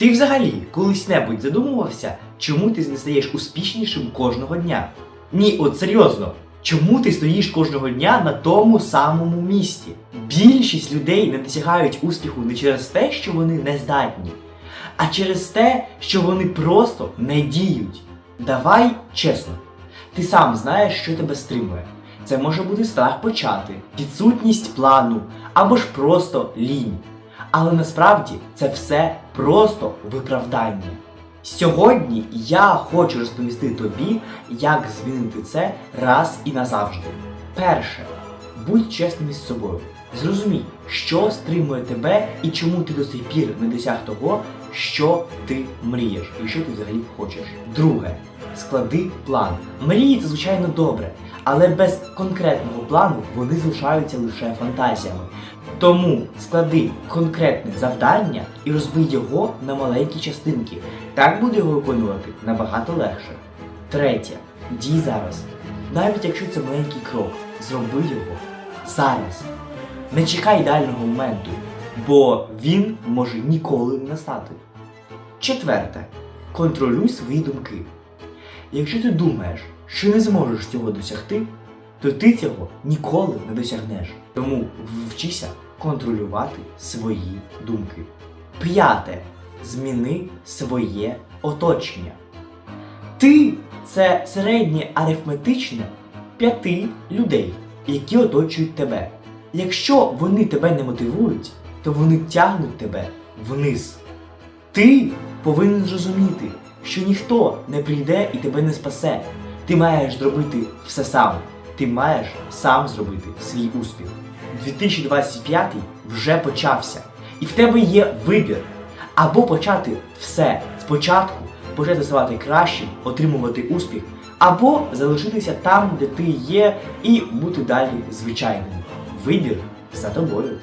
Ти взагалі колись-небудь задумувався, чому ти не стаєш успішнішим кожного дня? Ні, от серйозно, чому ти стоїш кожного дня на тому самому місці? Більшість людей не досягають успіху не через те, що вони не здатні, а через те, що вони просто не діють. Давай чесно, ти сам знаєш, що тебе стримує. Це може бути страх почати, відсутність плану або ж просто лінь. Але насправді це все просто виправдання. Сьогодні я хочу розповісти тобі, як змінити це раз і назавжди. Перше, будь чесним із собою. Зрозумій, що стримує тебе і чому ти до сих пір не досяг того, що ти мрієш і що ти взагалі хочеш. Друге, склади план. Мрії це звичайно добре, але без конкретного плану вони залишаються лише фантазіями. Тому склади конкретне завдання і розбий його на маленькі частинки. Так буде його виконувати набагато легше. Третє. Дій зараз. Навіть якщо це маленький крок, зроби його зараз. Не чекай ідеального моменту, бо він може ніколи не настати. Четверте. Контролюй свої думки. Якщо ти думаєш, що не зможеш цього досягти, то ти цього ніколи не досягнеш. Тому вчися контролювати свої думки. П'яте. Зміни своє оточення. Ти це середнє арифметичне п'яти людей, які оточують тебе. Якщо вони тебе не мотивують, то вони тягнуть тебе вниз. Ти повинен зрозуміти, що ніхто не прийде і тебе не спасе. Ти маєш зробити все сам. Ти маєш сам зробити свій успіх. 2025 вже почався, і в тебе є вибір. Або почати все спочатку, почати ставати кращим, отримувати успіх, або залишитися там, де ти є, і бути далі звичайним. Вибір за тобою.